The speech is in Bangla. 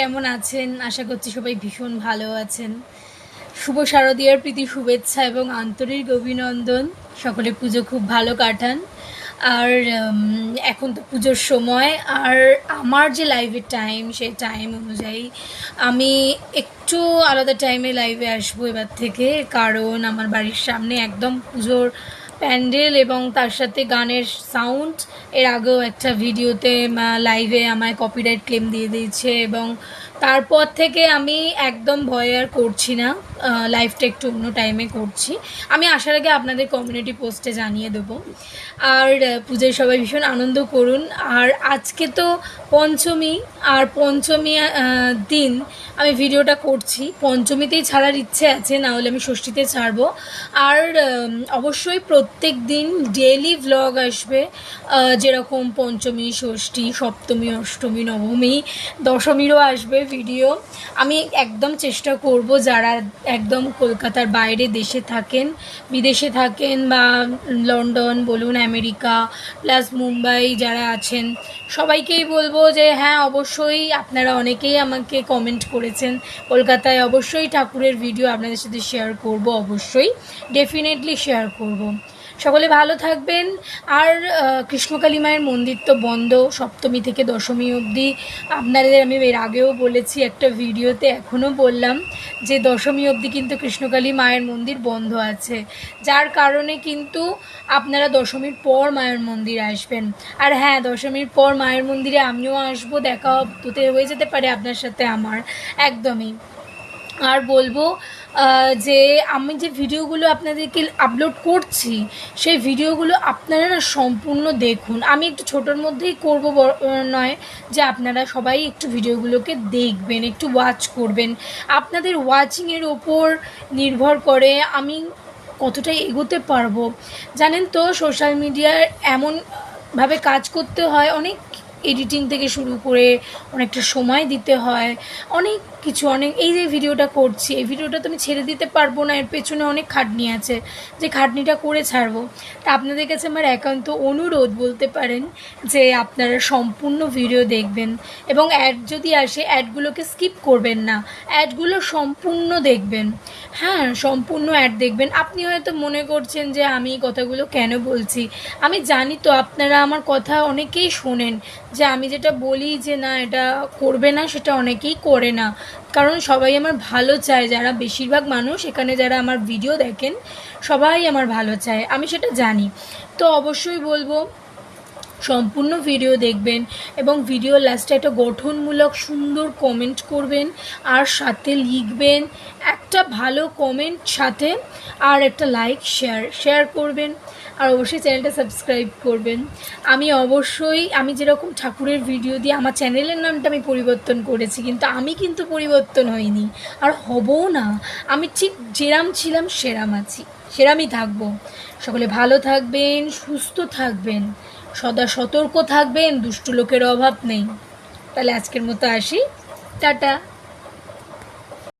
কেমন আছেন? আশা করছি সবাই ভীষণ ভালো আছেন। শুভ শারদীয়ার প্রীতি, শুভেচ্ছা এবং আন্তরিক অভিনন্দন। সকলে পুজো খুব ভালো কাটান। আর এখন তো পুজোর সময়। আর আমার যে লাইভের টাইম সেই টাইম অনুযায়ী আমি একটু আলাদা টাইমে লাইভে আসব এবার থেকে। কারণ আমার বাড়ির সামনে একদম পুজোর প্যান্ডেল এবং তার সাথে গানের সাউন্ড। এর আগেও একটা ভিডিওতে লাইভে আমায় কপিরাইট ক্লেম দিয়ে দিয়েছে এবং তারপর থেকে আমি একদম ভয় আর করছি না। লাইভটা একটু অন্য টাইমে করছি। আমি আসার আগে আপনাদের কমিউনিটি পোস্টে জানিয়ে দেবো। আর পুজোয় সবাই ভীষণ আনন্দ করুন। আর আজকে তো পঞ্চমী, আর পঞ্চমী দিন আমি ভিডিওটা করছি। পঞ্চমীতেই ছাড়ার ইচ্ছে আছে, না হলে আমি ষষ্ঠীতে ছাড়বো। আর অবশ্যই প্রত্যেক দিন ডেলি ভ্লগ আসবে যেরকম পঞ্চমী, ষষ্ঠী, সপ্তমী, অষ্টমী, নবমী, দশমীরও আসবে ভিডিও আমি একদম চেষ্টা করব যারা একদম কলকাতার বাইরে দেশে থাকেন, বিদেশে থাকেন বা লন্ডন বলুন, আমেরিকা, প্লাস মুম্বাই যারা আছেন, সবাইকেই বলব যে হ্যাঁ অবশ্যই আপনারা অনেকেই আমাকে কমেন্ট করেছেন। কলকাতায় অবশ্যই ঠাকুরের ভিডিও আপনাদের সাথে শেয়ার করব, অবশ্যই। ডেফিনেটলি শেয়ার করব। সকলে ভালো থাকবেন। আর কৃষ্ণকালী মায়ের মন্দির তো বন্ধ সপ্তমী থেকে দশমী অবধি। আপনাদের আমি এর আগেও বলেছি, একটা ভিডিওতে এখনও বললাম যে দশমী অবধি কিন্তু কৃষ্ণকালী মায়ের মন্দির বন্ধ আছে। যার কারণে কিন্তু আপনারা দশমীর পর মায়ের মন্দির আসবেন। আর হ্যাঁ দশমীর পর মায়ের মন্দিরে আমিও আসব, দেখা হতে হয়ে যেতে পারে আপনার সাথে আমার। একদমই। আর বলব যে আমি যে ভিডিওগুলো আপনাদেরকে আপলোড করছি, সেই ভিডিওগুলো আপনারা সম্পূর্ণ দেখুন। আমি একটু ছোটোর মধ্যেই করব নয় যে আপনারা সবাই একটু ভিডিওগুলোকে দেখবেন, একটু ওয়াচ করবেন। আপনাদের ওয়াচিংয়ের ওপর নির্ভর করে আমি কতটা এগোতে পারব। জানেন তো সোশ্যাল মিডিয়ার এমনভাবে কাজ করতে হয়, অনেক এডিটিং থেকে শুরু করে অনেকটা সময় দিতে হয়। অনেক কিছু, অনেক এই যে ভিডিওটা করছি, এই ভিডিওটা তো আমি ছেড়ে দিতে পারব না, এর পেছনে অনেক খাটনি আছে। যে খাটনিটা করে ছাড়বো। তা আপনাদের কাছে আমার একান্ত অনুরোধ বলতে পারেন যে আপনারা সম্পূর্ণ ভিডিও দেখবেন এবং অ্যাড যদি আসে অ্যাডগুলোকে স্কিপ করবেন না। অ্যাডগুলো সম্পূর্ণ দেখবেন। হ্যাঁ সম্পূর্ণ অ্যাড দেখবেন। আপনি হয়তো মনে করছেন যে আমি কথাগুলো কেন বলছি? আমি জানি তো আপনারা আমার কথা অনেকেই শোনেন যে আমি যেটা বলি যে না, এটা করবে না, সেটা অনেকেই করে না। কারণ সবাই আমার ভালো চায়, যারা বেশিরভাগ মানুষ এখানে যারা আমার ভিডিও দেখেন, সবাই আমার ভালো চায়। আমি সেটা জানি। তো অবশ্যই বলব সম্পূর্ণ ভিডিও দেখবেন এবং ভিডিও লাস্টে একটা গঠনমূলক সুন্দর কমেন্ট করবেন, আর সাথে লিখবেন একটা ভালো কমেন্ট সাথে আর একটা লাইক শেয়ার শেয়ার করবেন, আর অবশ্যই চ্যানেলটা সাবস্ক্রাইব করবেন। আমি অবশ্যই, আমি যেরকম ঠাকুরের ভিডিও দিয়ে, আমার চ্যানেলের নামটা আমি পরিবর্তন করেছি, কিন্তু আমি কিন্তু পরিবর্তন হইনি, আর হবও না। আমি ঠিক যেরাম ছিলাম সেরাম আছি, সেরামই থাকব। সকলে ভালো থাকবেন, সুস্থ থাকবেন। সদা সতর্ক থাকবেন দুষ্টু লোকের অভাব নেই। তাহলে আজকের মতো আসি। টাটা।